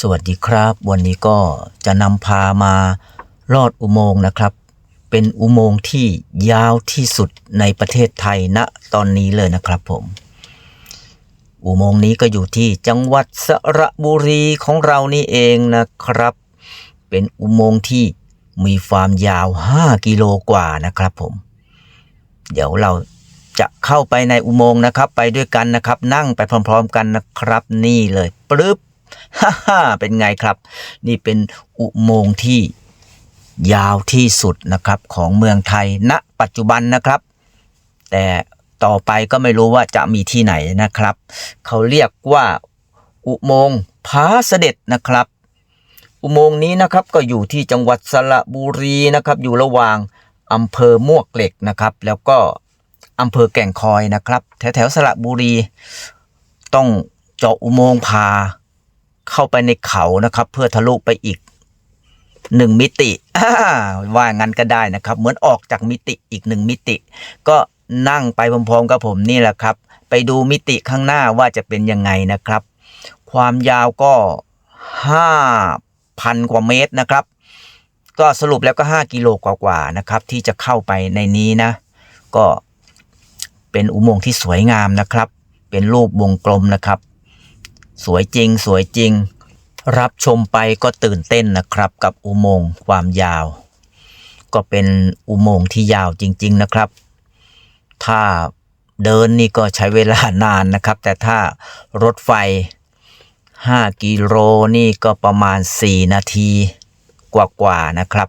สวัสดีครับ วันนี้ก็จะนำพามาลอดอุโมงค์นะครับ เป็นอุโมงค์ที่ยาวที่สุดในประเทศไทยณตอนนี้เลยนะครับผม อุโมงค์นี้ก็อยู่ที่จังหวัดสระบุรีของเรานี่เองนะครับ เป็นอุโมงค์ที่มีความยาว 5 กิโลกว่านะครับผม เดี๋ยวเราจะเข้าไปในอุโมงค์นะครับ ไปด้วยกันนะครับ นั่งไปพร้อม ๆ กันนะครับ นี่เลยปึ๊บ ฮ่าฮ่าเป็นไงครับ นี่เป็นอุโมงค์ที่ยาวที่สุดนะครับของเมืองไทยณปัจจุบันนะครับ แต่ต่อไปก็ไม่รู้ว่าจะมีที่ไหนนะครับ เขาเรียกว่าอุโมงค์ผาเสด็จนะครับ อุโมงค์นี้นะครับก็อยู่ที่จังหวัดสระบุรีนะครับ อยู่ระหว่างอำเภอมวกเหล็กนะครับ แล้วก็อำเภอแก่งคอยนะครับ แถวแถวสระบุรี ต้องเจาะอุโมงค์พา เข้าไปในเขานะครับ เพื่อทะลุไปอีกหนึ่งมิติว่างั้นก็ได้นะครับ เหมือนออกจากมิติอีกหนึ่งมิติ ก็นั่งไปพร้อมๆกับผมนี่แหละครับ ไปดูมิติข้างหน้าว่าจะเป็นยังไงนะครับ ความยาวก็ห้าพันกว่าเมตรนะครับ ก็สรุปแล้วก็ 5 กิโลกว่าๆนะครับ ที่จะเข้าไปในนี้นะ ก็เป็นอุโมงค์ที่สวยงามนะครับ เป็นรูปวงกลมนะครับ สวยจริงสวยจริง รับชมไปก็ตื่นเต้นนะครับ กับอุโมงค์ความยาว ก็เป็นอุโมงค์ที่ยาวจริง ๆนะครับ ถ้าเดินนี่ก็ใช้เวลานานนะครับ แต่ถ้ารถไฟ 5 กิโลนี่ก็ประมาณ 4 นาทีกว่าๆนะครับ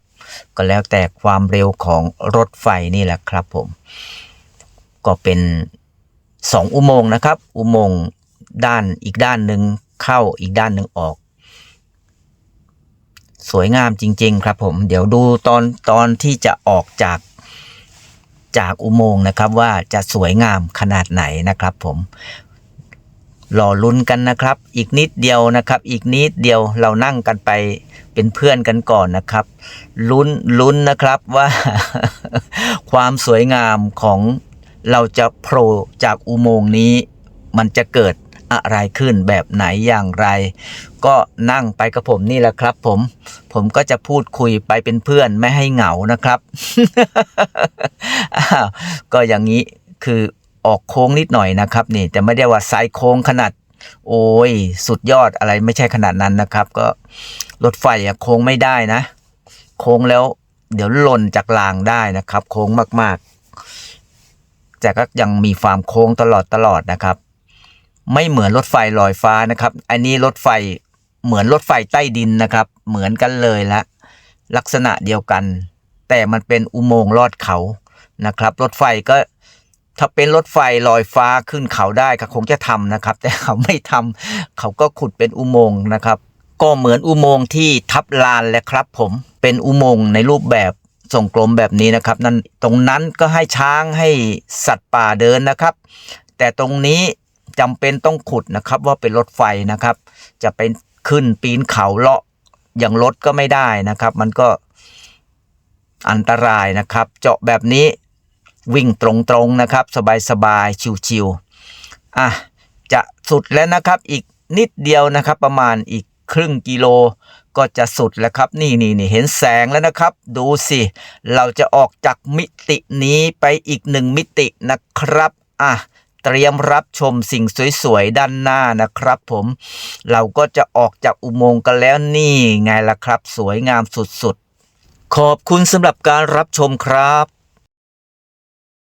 ก็แล้วแต่ความเร็วของรถไฟนี่แหละครับผม ก็เป็น 2 อุโมงค์นะครับ อุโมงค์ ด้านอีกด้านหนึ่งเข้าอีกด้านหนึ่งออก สวยงามจริง ๆ ครับผม เดี๋ยวดูตอนตอนที่จะออกจากจากอุโมงค์นะครับ ว่าจะสวยงามขนาดไหนนะครับผมรอลุ้นกันนะครับ อีกนิดเดียวนะครับ อีกนิดเดียวเรานั่งกันไปเป็นเพื่อนกันก่อนนะครับลุ้นลุ้นนะครับว่า ความสวยงามของเราจะโผล่จากอุโมงค์นี้ มันจะเกิด อะไรขึ้นแบบไหนอย่างไร ก็นั่งไปกับผมนี่แหละครับผมผมก็จะพูดคุยไปเป็นเพื่อนไม่ให้เหงานะครับ ก็อย่างนี้คือออกโค้งนิดหน่อยนะครับนี่แต่ไม่ได้ว่าไซด์โค้งขนาด โอ้ย สุดยอดอะไรไม่ใช่ขนาดนั้นนะครับ ก็รถไฟอะโค้งไม่ได้นะ โค้งแล้ว เดี๋ยวหล่นจากรางได้นะครับ โค้งมากๆ แต่ก็ยังมีความโค้งตลอดตลอดนะครับ ไม่เหมือนรถไฟลอยฟ้านะครับ อันนี้รถไฟเหมือนรถไฟใต้ดินนะครับ เหมือนกันเลยละ ลักษณะเดียวกัน แต่มันเป็นอุโมงค์ลอดเขานะครับ รถไฟก็ถ้าเป็นรถไฟลอยฟ้าขึ้นเขาได้ก็คงจะทำนะครับ แต่เขาไม่ทำเขาก็ขุดเป็นอุโมงค์นะครับ ก็เหมือนอุโมงค์ที่ทับลานแหละครับผมเป็นอุโมงค์ในรูปแบบทรงกลมแบบนี้นะครับนั่นตรงนั้นก็ให้ช้างให้สัตว์ป่าเดินนะครับ แต่ตรงนี้ จำเป็นต้องขุดนะครับว่าเป็นรถไฟนะครับ จะเป็นขึ้นปีนเขาเลาะอย่างรถก็ไม่ได้นะครับ มันก็อันตรายนะครับ เจาะแบบนี้วิ่งตรงๆนะครับ สบายๆชิวๆอะจะสุดแล้วนะครับอีกนิดเดียวนะครับ ประมาณอีกครึ่งกิโลก็จะสุดแล้วครับ นี่นี่นี่เห็นแสงแล้วนะครับ ดูสิ เราจะออกจากมิตินี้ไปอีกหนึ่งมิตินะครับ อะ เตรียมรับชมสิ่งสวยๆด้านหน้านะครับ ผมเราก็จะออกจากอุโมงค์กันแล้วนี่ไงล่ะครับ สวยงามสุดๆ ขอบคุณสำหรับการรับชมครับ